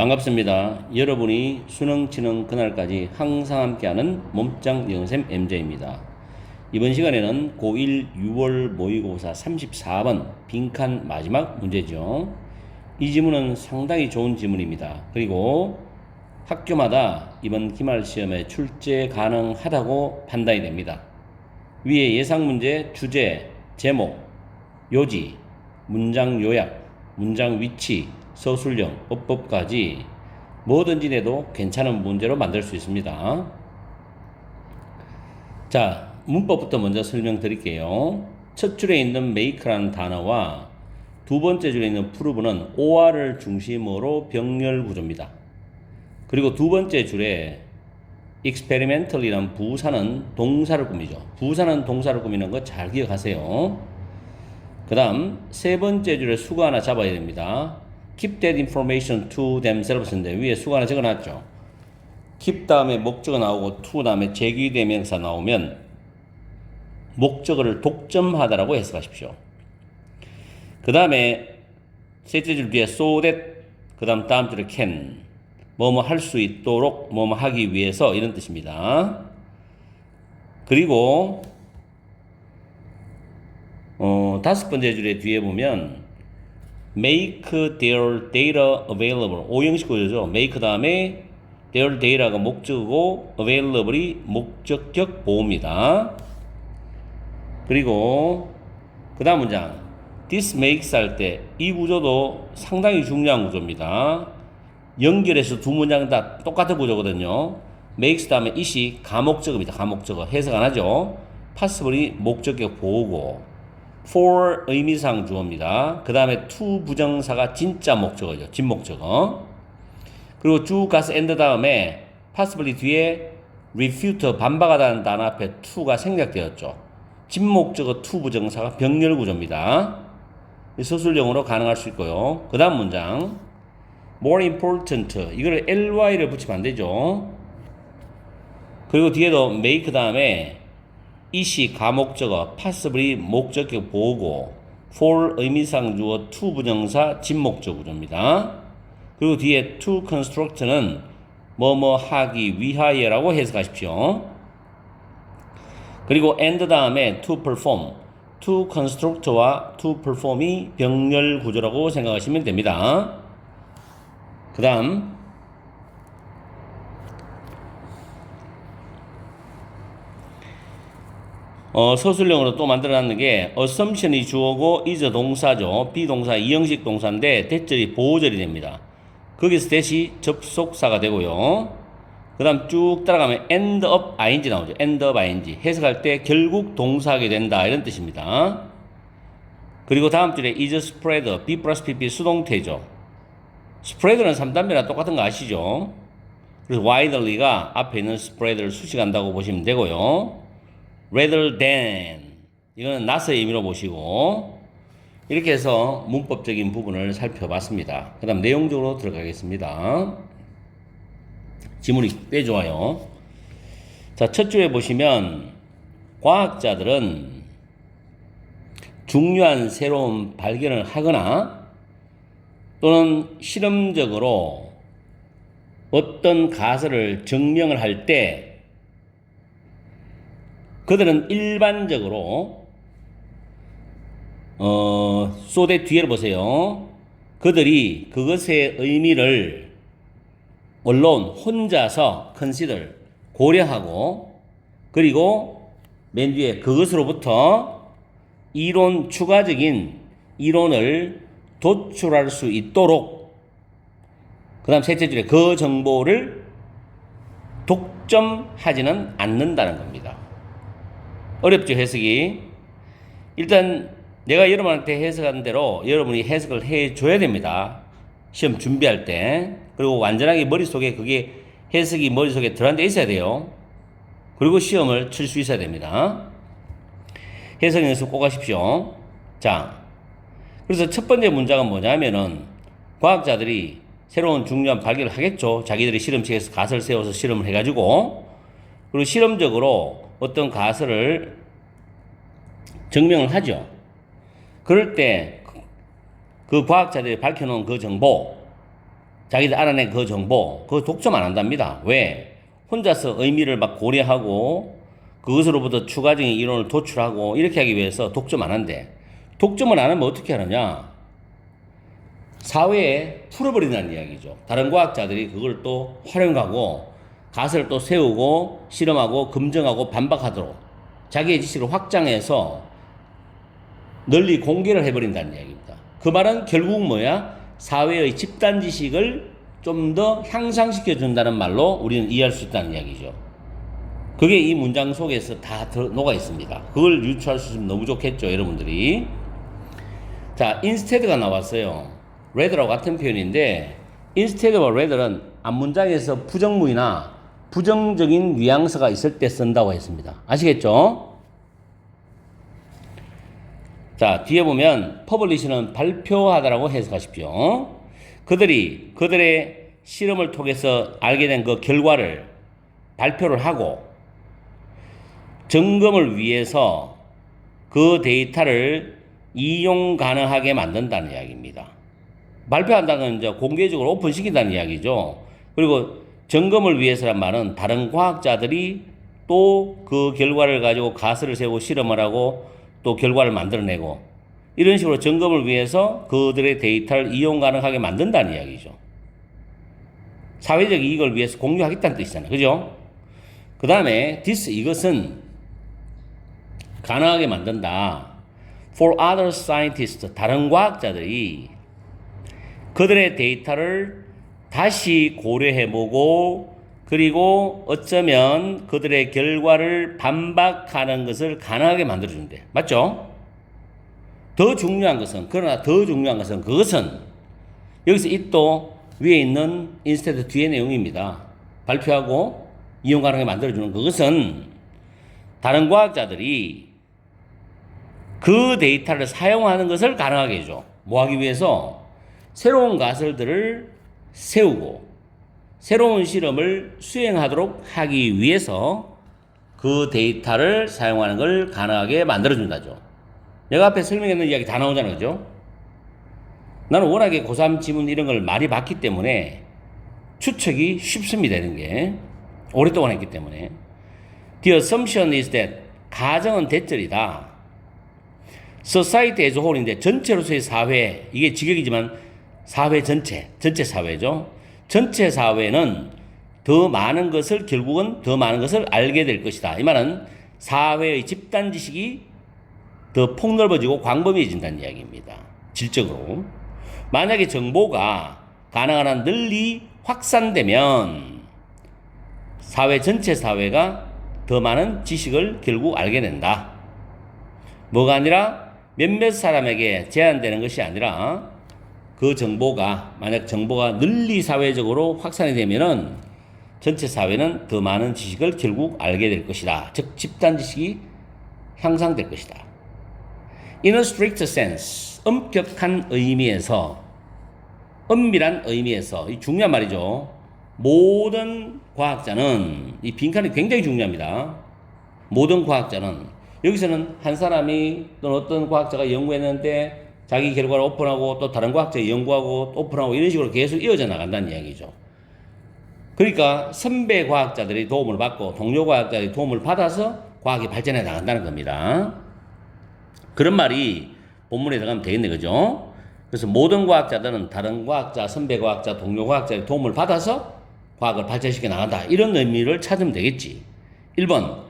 반갑습니다. 여러분이 수능 치는 그날까지 항상 함께하는 몸짱 영쌤 MJ입니다. 이번 시간에는 고1 6월 모의고사 34번 빈칸 마지막 문제죠. 이 지문은 상당히 좋은 지문입니다. 그리고 학교마다 이번 기말 시험에 출제 가능하다고 판단이 됩니다. 위에 예상 문제 주제, 제목, 요지, 문장 요약, 문장 위치, 서술형, 어법까지 뭐든지 내도 괜찮은 문제로 만들 수 있습니다. 자, 문법부터 먼저 설명드릴게요. 첫 줄에 있는 make라는 단어와 두 번째 줄에 있는 prove는 or를 중심으로 병렬 구조입니다. 그리고 두 번째 줄에 experimental이란 부사는 동사를 꾸미죠. 부사는 동사를 꾸미는 거 잘 기억하세요. 그 다음 세 번째 줄에 수가 하나 잡아야 됩니다. Keep that information to themselves인데 위에 수가 하나 적어놨죠. keep 다음에 목적어 나오고 to 다음에 제기대명사 나오면 목적어를 독점하다라고 해석하십시오. 그 다음에 셋째 줄 뒤에 so that 그 다음 다음 줄에 can 뭐뭐 할 수 있도록 뭐뭐 하기 위해서 이런 뜻입니다. 그리고 어, 다섯 번째 줄에 뒤에 보면 make their data available 오형식 구조죠. make 다음에 their data가 목적이고 available이 목적격 보호입니다. 그리고 그 다음 문장 this makes 할 때 이 구조도 상당히 중요한 구조입니다. 연결해서 두 문장 다 똑같은 구조거든요. makes 다음에 it이 가목적어입니다. 가목적어 해석 안 하죠. passible이 목적격 보호고 for 의미상 주어입니다. 그 다음에 to 부정사가 진짜 목적어죠. 진목적어. 그리고 주 가스 end 다음에 possibly 뒤에 refute 반박하다는 단어 앞에 to가 생략되었죠. 진목적어 to 부정사가 병렬 구조입니다. 서술형으로 가능할 수 있고요. 그 다음 문장 more important 이거를 ly를 붙이면 안 되죠. 그리고 뒤에도 make 다음에 이시 가목적어 passibly 목적격 보고 for 의미상 주어 to 부정사 진목적 구조입니다. 그리고 뒤에 to construct는 뭐뭐 하기 위하여라고 해석하십시오. 그리고 and 다음에 to perform, to construct와 to perform이 병렬 구조라고 생각하시면 됩니다. 그 다음 어, 서술형으로 또 만들어놨는 게 assumption이 주어고 is 동사죠. 비동사 이형식 동사인데 대절이 보호절이 됩니다. 거기서 대시 접속사가 되고요. 그 다음 쭉 따라가면 end up ing 나오죠. end up ing 해석할 때 결국 동사하게 된다 이런 뜻입니다. 그리고 다음 줄에 is spread b 플러스 pp 수동태죠. spread는 3단계랑 똑같은 거 아시죠? 그래서 widely가 앞에 있는 spread를 수식한다고 보시면 되고요. Rather than 이거는 나서의 의미로 보시고 이렇게 해서 문법적인 부분을 살펴봤습니다. 그 다음 내용적으로 들어가겠습니다. 지문이 꽤 좋아요. 자, 첫 줄에 보시면 과학자들은 중요한 새로운 발견을 하거나 또는 실험적으로 어떤 가설을 증명을 할때 그들은 일반적으로 어, 소대 뒤에 보세요. 그들이 그것의 의미를 물론 혼자서 consider 고려하고 그리고 맨 뒤에 그것으로부터 이론 추가적인 이론을 도출할 수 있도록 그 다음 셋째 줄에 그 정보를 독점하지는 않는다는 겁니다. 어렵죠, 해석이. 일단 내가 여러분한테 해석한 대로 여러분이 해석을 해 줘야 됩니다. 시험 준비할 때. 그리고 완전하게 머릿속에 그게 해석이 머릿속에 들어앉아 있어야 돼요. 그리고 시험을 칠 수 있어야 됩니다. 해석 연습 꼭 하십시오. 자, 그래서 첫 번째 문장은 뭐냐면은 과학자들이 새로운 중요한 발견을 하겠죠. 자기들이 실험실에서 가설 세워서 실험을 해가지고 그리고 실험적으로 어떤 가설을 증명을 하죠. 그럴 때 그 과학자들이 밝혀놓은 그 정보, 자기들 알아낸 그 정보, 그거 독점 안 한답니다. 왜? 혼자서 의미를 막 고려하고 그것으로부터 추가적인 이론을 도출하고 이렇게 하기 위해서 독점 안 한대. 독점을 안 하면 어떻게 하느냐? 사회에 풀어버린다는 이야기죠. 다른 과학자들이 그걸 또 활용하고 가설을 또 세우고 실험하고 검증하고 반박하도록 자기의 지식을 확장해서 널리 공개를 해버린다는 이야기입니다. 그 말은 결국 뭐야? 사회의 집단 지식을 좀 더 향상시켜 준다는 말로 우리는 이해할 수 있다는 이야기죠. 그게 이 문장 속에서 다 녹아 있습니다. 그걸 유추할 수 있으면 너무 좋겠죠, 여러분들이. 자, instead가 나왔어요. rather하고 같은 표현인데 instead와 rather는 앞문장에서 부정문이나 부정적인 뉘앙스가 있을 때 쓴다고 했습니다. 아시겠죠? 자, 뒤에 보면 퍼블리시는 발표하다라고 해석하십시오. 그들이 그들의 실험을 통해서 알게 된 그 결과를 발표를 하고 점검을 위해서 그 데이터를 이용 가능하게 만든다는 이야기입니다. 발표한다는 이제 공개적으로 오픈시킨다는 이야기죠. 그리고 점검을 위해서란 말은 다른 과학자들이 또 그 결과를 가지고 가설을 세우고 실험을 하고 또 결과를 만들어내고 이런 식으로 점검을 위해서 그들의 데이터를 이용 가능하게 만든다는 이야기죠. 사회적 이익을 위해서 공유하겠다는 뜻이잖아요. 그죠? 그 다음에 this 이것은 가능하게 만든다. For other scientists, 다른 과학자들이 그들의 데이터를 다시 고려해보고 그리고 어쩌면 그들의 결과를 반박하는 것을 가능하게 만들어준대. 맞죠? 더 중요한 것은, 그러나 더 중요한 것은 그것은 여기서 이또 위에 있는 인스테드 뒤의 내용입니다. 발표하고 이용 가능하게 만들어주는 그것은 다른 과학자들이 그 데이터를 사용하는 것을 가능하게 해줘. 뭐 하기 위해서? 새로운 가설들을 세우고 새로운 실험을 수행하도록 하기 위해서 그 데이터를 사용하는 걸 가능하게 만들어준다죠. 내가 앞에 설명했는 이야기 다 나오잖아요. 그죠? 나는 워낙에 고3 지문 이런 걸 많이 봤기 때문에 추측이 쉽습니다. 이런 게. 오랫동안 했기 때문에. The assumption is that 가정은 대절이다. society as a whole인데 전체로서의 사회, 이게 직역이지만 사회 전체, 전체 사회죠. 전체 사회는 더 많은 것을 결국은 더 많은 것을 알게 될 것이다. 이 말은 사회의 집단 지식이 더 폭넓어지고 광범위해진다는 이야기입니다. 질적으로. 만약에 정보가 가능한 한 널리 확산되면 사회 전체 사회가 더 많은 지식을 결국 알게 된다. 뭐가 아니라 몇몇 사람에게 제한되는 것이 아니라 그 정보가 만약 정보가 널리 사회적으로 확산이 되면은 전체 사회는 더 많은 지식을 결국 알게 될 것이다. 즉 집단 지식이 향상될 것이다. In a strict sense, 엄격한 의미에서 엄밀한 의미에서 이 중요한 말이죠. 모든 과학자는 이 빈칸이 굉장히 중요합니다. 모든 과학자는 여기서는 한 사람이 또는 어떤 과학자가 연구했는데 자기 결과를 오픈하고 또 다른 과학자 연구하고 또 오픈하고 이런 식으로 계속 이어져 나간다는 이야기죠. 그러니까 선배 과학자들이 도움을 받고 동료 과학자들이 도움을 받아서 과학이 발전해 나간다는 겁니다. 그런 말이 본문에 들어가면 되겠네, 그죠? 그래서 모든 과학자들은 다른 과학자, 선배 과학자, 동료 과학자의 도움을 받아서 과학을 발전시켜 나간다. 이런 의미를 찾으면 되겠지. 1번,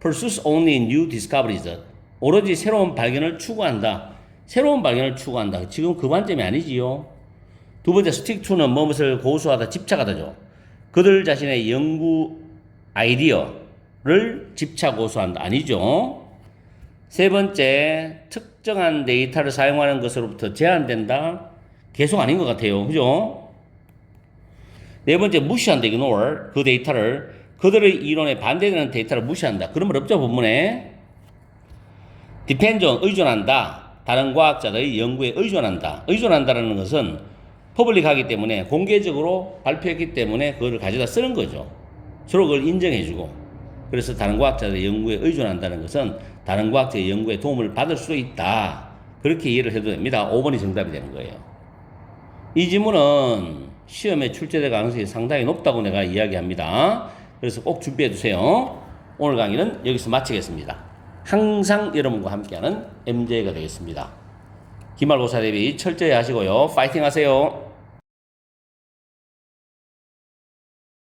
pursues only new discoveries. 오로지 새로운 발견을 추구한다. 새로운 발견을 추구한다. 지금 그 관점이 아니지요. 두 번째, stick to는 무엇을 고수하다, 집착하다죠. 그들 자신의 연구 아이디어를 집착 고수한다. 아니죠. 세 번째, 특정한 데이터를 사용하는 것으로부터 제한된다. 계속 아닌 것 같아요. 그죠? 네 번째, 무시한다. ignore. 그 데이터를 그들의 이론에 반대되는 데이터를 무시한다. 그런 말 없죠, 본문에. depend on, 의존한다. 다른 과학자들의 연구에 의존한다. 의존한다는 것은 퍼블릭하기 때문에 공개적으로 발표했기 때문에 그걸 가져다 쓰는 거죠. 서로 그걸 인정해주고. 그래서 다른 과학자들의 연구에 의존한다는 것은 다른 과학자의 연구에 도움을 받을 수 있다. 그렇게 이해를 해도 됩니다. 5번이 정답이 되는 거예요. 이 지문은 시험에 출제될 가능성이 상당히 높다고 내가 이야기합니다. 그래서 꼭 준비해 두세요. 오늘 강의는 여기서 마치겠습니다. 항상 여러분과 함께하는 MJ가 되겠습니다. 기말고사 대비 철저히 하시고요. 파이팅 하세요.